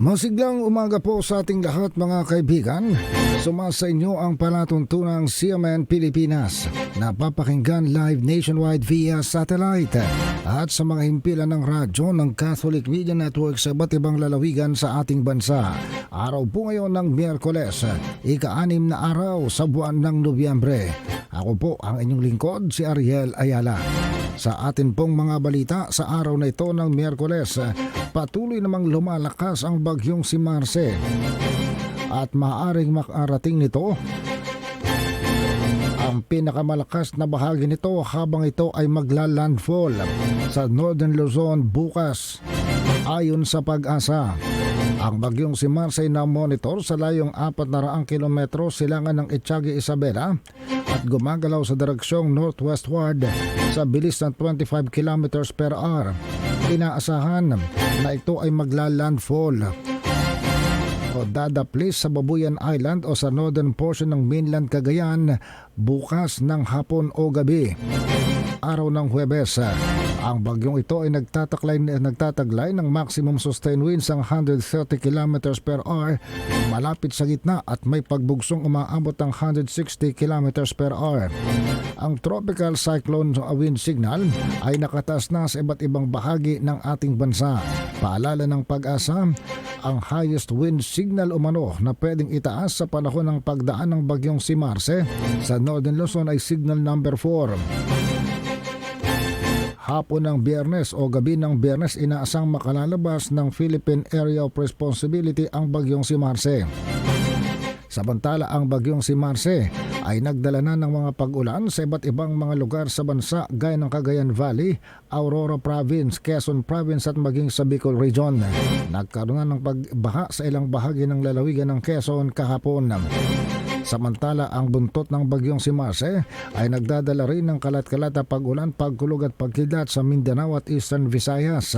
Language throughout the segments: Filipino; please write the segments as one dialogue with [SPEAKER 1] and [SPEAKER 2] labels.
[SPEAKER 1] Masiglang umaga po sa ating lahat mga kaibigan. Sumasa inyo ang palatuntunang CMN Pilipinas. Napapakinggan live nationwide via satellite at sa mga himpilan ng radyo ng Catholic Media Network sa iba't ibang lalawigan sa ating bansa. Araw po ngayon ng Miyerkules, ika-anim na araw sa buwan ng Nobyembre. Ako po ang inyong lingkod, si Ariel Ayala. Sa atin pong mga balita sa araw na ito ng Miyerkules, patuloy namang lumalakas ang bagyong si Marce at maaaring makarating nito ang pinakamalakas na bahagi nito habang ito ay magla-landfall sa Northern Luzon bukas ayon sa pag-asa. Ang bagyong si Marce na monitor sa layong 400 kilometro silangan ng Echagi Isabela at gumagalaw sa direksyong northwestward sa bilis ng 25 kilometers per hour. Inaasahan na ito ay magla-landfall o dadaplis sa Babuyan Island o sa northern portion ng mainland Cagayan bukas ng hapon o gabi. Araw ng Huwebes, ang bagyong ito ay nagtataglay, nagtataglay ng maximum sustained winds ng 130 km per hour malapit sa gitna at may pagbugsong umaabot ng 160 km per hour. Ang tropical cyclone wind signal ay nakataas na sa iba't ibang bahagi ng ating bansa. Paalala ng pag-asa, ang highest wind signal umano na pwedeng itaas sa panahon ng pagdaan ng bagyong si Marce sa Northern Luzon ay signal number 4 hapon ng biyernes o gabi ng biyernes inaasang makalalabas ng Philippine Area of Responsibility ang bagyong si Marce. Samantala ang bagyong si Marce ay nagdala na ng mga pag-ulan sa iba't ibang mga lugar sa bansa gaya ng Cagayan Valley, Aurora Province, Quezon Province at maging sa Bicol Region. Nagkaroon na ng pagbaha sa ilang bahagi ng lalawigan ng Quezon kahapon. Samantala ang buntot ng bagyong si Marce ay nagdadala rin ng kalat-kalat na pag-ulan, pagkulog at pagkidlat sa Mindanao at Eastern Visayas.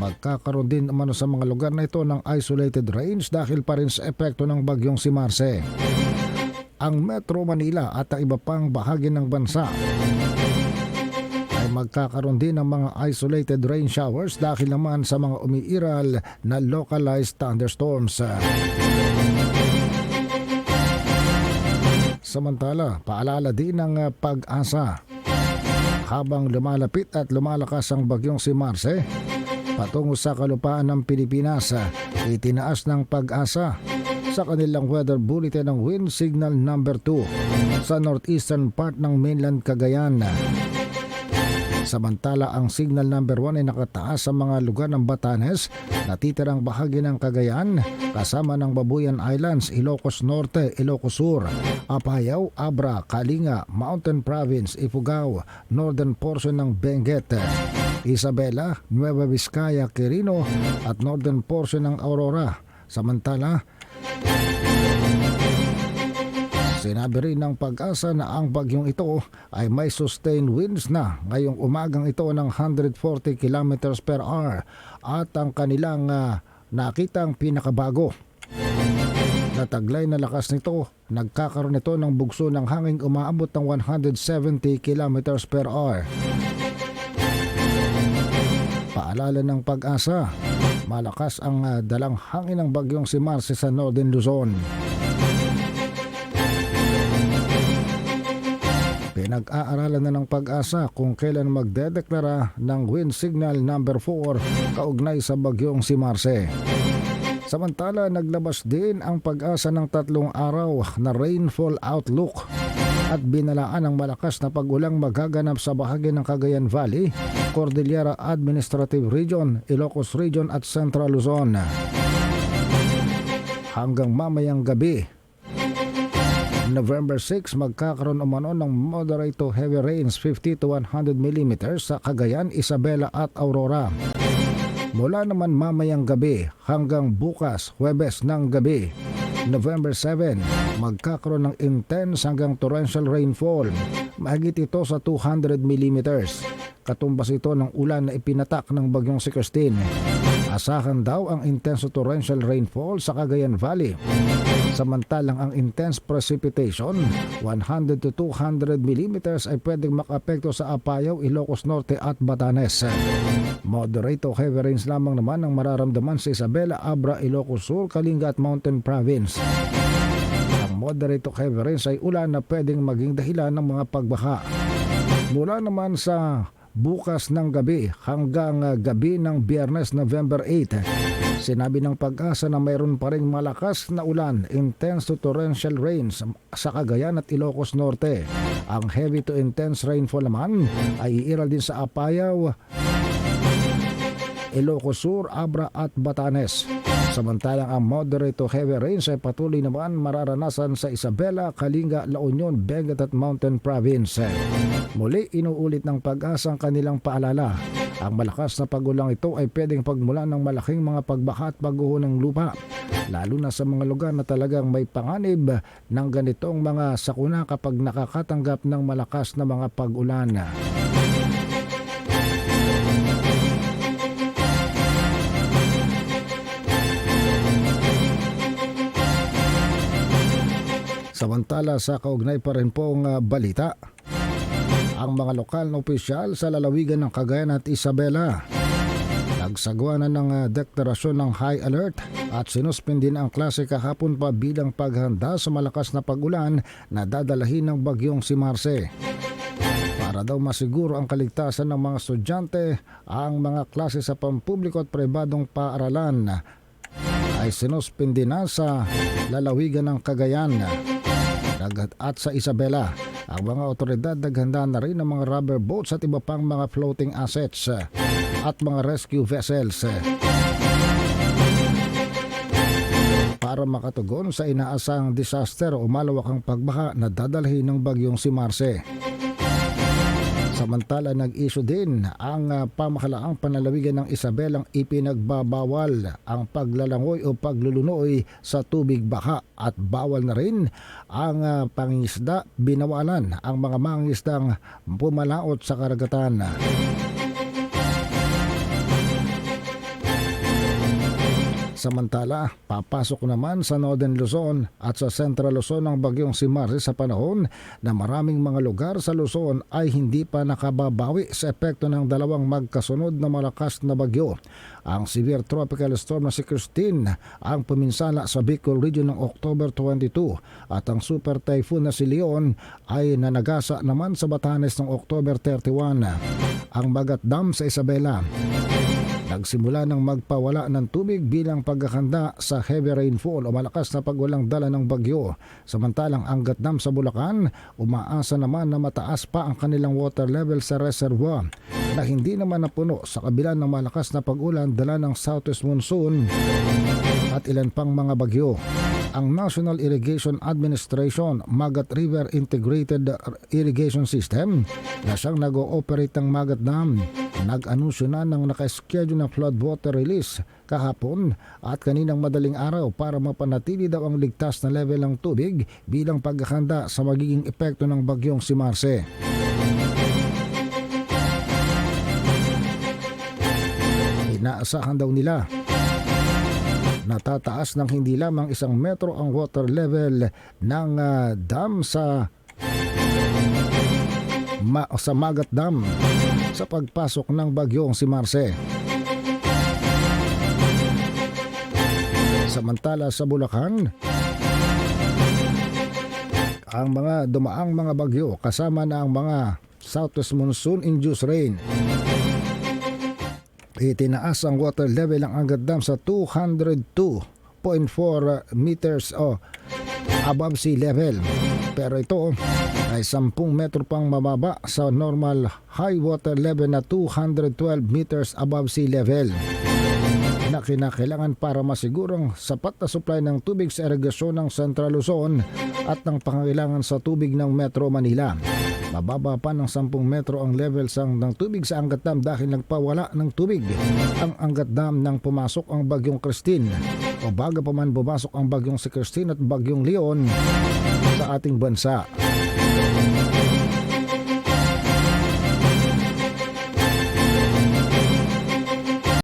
[SPEAKER 1] Magkakaroon din umano sa mga lugar na ito ng isolated rains dahil pa rin sa epekto ng bagyong si Marce. Ang Metro Manila at ang iba pang bahagi ng bansa magkakaroon din ng mga isolated rain showers dahil naman sa mga umiiral na localized thunderstorms. Samantala, paalala din ng pag-asa. Habang lumalapit at lumalakas ang bagyong si Marce, patungo sa kalupaan ng Pilipinas, itinaas ng pag-asa sa kanilang weather bulletin ng wind signal number 2 sa northeastern part ng mainland Cagayan. Samantala ang signal number 1 ay nakataas sa mga lugar ng Batanes, natitirang bahagi ng Cagayan, kasama ng Babuyan Islands, Ilocos Norte, Ilocos Sur, Apayao, Abra, Kalinga, Mountain Province, Ifugao, northern portion ng Benguet, Isabela, Nueva Vizcaya, Quirino at northern portion ng Aurora. Samantala, Sinabi rin ng pag-asa na ang bagyong ito ay may sustained winds na ngayong umagang ito ng 140 km per hour at ang kanilang uh, nakitang pinakabago. Nataglay na lakas nito, nagkakaroon ito ng bugso ng hanging umaabot ng 170 km per hour. Paalala ng pag-asa, malakas ang uh, dalang hangin ng bagyong si Marce sa Northern Luzon. Pinag-aaralan na ng pag-asa kung kailan magdedeklara ng wind signal number 4 kaugnay sa bagyong si Marce. Samantala, naglabas din ang pag-asa ng tatlong araw na rainfall outlook at binalaan ng malakas na pag-ulang magaganap sa bahagi ng Cagayan Valley, Cordillera Administrative Region, Ilocos Region at Central Luzon. Hanggang mamayang gabi, November 6, magkakaroon umano ng moderate to heavy rains 50 to 100 mm sa Cagayan, Isabela at Aurora. Mula naman mamayang gabi hanggang bukas, Huwebes ng gabi, November 7, magkakaroon ng intense hanggang torrential rainfall. Mahigit ito sa 200 mm. katumbas ito ng ulan na ipinatak ng bagyong si Christine. Asahan daw ang intense torrential rainfall sa Cagayan Valley. Samantalang ang intense precipitation, 100 to 200 millimeters ay pwedeng makapekto sa Apayao, Ilocos Norte at Batanes. Moderate to heavy rains lamang naman ang mararamdaman sa Isabela, Abra, Ilocos Sur, Kalinga at Mountain Province. Ang moderate to heavy rains ay ulan na pwedeng maging dahilan ng mga pagbaha. Mula naman sa bukas ng gabi hanggang uh, gabi ng biyernes November 8, sinabi ng pag-asa na mayroon pa rin malakas na ulan, intense to torrential rains sa Cagayan at Ilocos Norte. Ang heavy to intense rainfall naman ay iiral din sa Apayao, Ilocos Sur, Abra at Batanes. Samantalang ang moderate to heavy rains ay patuloy naman mararanasan sa Isabela, Kalinga, La Union, Benguet at Mountain Province. Muli inuulit ng pag-asa ang kanilang paalala. Ang malakas na pagulang ito ay pwedeng pagmula ng malaking mga pagbaha at pagguho ng lupa. Lalo na sa mga lugar na talagang may panganib ng ganitong mga sakuna kapag nakakatanggap ng malakas na mga pag-ulan. Samantala sa kaugnay pa rin pong balita, ang mga lokal na opisyal sa lalawigan ng Cagayan at Isabela nagsagawa na ng uh, deklarasyon ng high alert at sinuspindi na ang klase kahapon pa bilang paghanda sa malakas na pagulan na dadalahin ng bagyong si Marce. Para daw masiguro ang kaligtasan ng mga estudyante, ang mga klase sa pampubliko at pribadong paaralan ay sinuspindi na sa lalawigan ng Cagayan dagat at sa Isabela. Ang mga otoridad naghanda na rin ng mga rubber boats at iba pang mga floating assets at mga rescue vessels para makatugon sa inaasang disaster o malawakang pagbaha na dadalhin ng bagyong si Marce. Samantala nag-issue din ang uh, pamakalaang panalawigan ng Isabelang ipinagbabawal ang paglalangoy o paglulunoy sa tubig baha at bawal na rin ang uh, pangingisda binawalan ang mga mangingisdang pumalaot sa karagatan. Samantala, papasok naman sa Northern Luzon at sa Central Luzon ang bagyong si Marce sa panahon na maraming mga lugar sa Luzon ay hindi pa nakababawi sa epekto ng dalawang magkasunod na malakas na bagyo. Ang severe tropical storm na si Christine ang puminsala sa Bicol region ng October 22 at ang super typhoon na si Leon ay nanagasa naman sa Batanes ng October 31. Ang Bagat Dam sa Isabela nagsimula ng magpawala ng tubig bilang pagkakanda sa heavy rainfall o malakas na pagwalang dala ng bagyo. Samantalang ang Gatdam sa Bulacan, umaasa naman na mataas pa ang kanilang water level sa reservoir na hindi naman napuno sa kabila ng malakas na pag-ulan dala ng southwest monsoon at ilan pang mga bagyo ang National Irrigation Administration Magat River Integrated Irrigation System na siyang nag-ooperate ng Magat Dam nag-anunsyo na ng nakaschedule na floodwater release kahapon at kaninang madaling araw para mapanatili daw ang ligtas na level ng tubig bilang pagkakanda sa magiging epekto ng bagyong si Marce. Inaasahan daw nila natataas ng hindi lamang isang metro ang water level ng uh, dam sa ma, sa Magat Dam sa pagpasok ng bagyong si Marce. Samantala sa Bulacan, ang mga dumaang mga bagyo kasama na ang mga southwest monsoon induced rain itinaas ang water level ng Angat Dam sa 202.4 meters o above sea level. Pero ito ay 10 metro pang mababa sa normal high water level na 212 meters above sea level na kinakailangan para masigurong sapat na supply ng tubig sa irigasyon ng Central Luzon at ng pangangailangan sa tubig ng Metro Manila. Mababa pa ng 10 metro ang level sang ng tubig sa Angat Dam dahil nagpawala ng tubig ang Angat Dam nang pumasok ang Bagyong Christine o bago pa man bumasok ang Bagyong si Christine at Bagyong Leon sa ating bansa.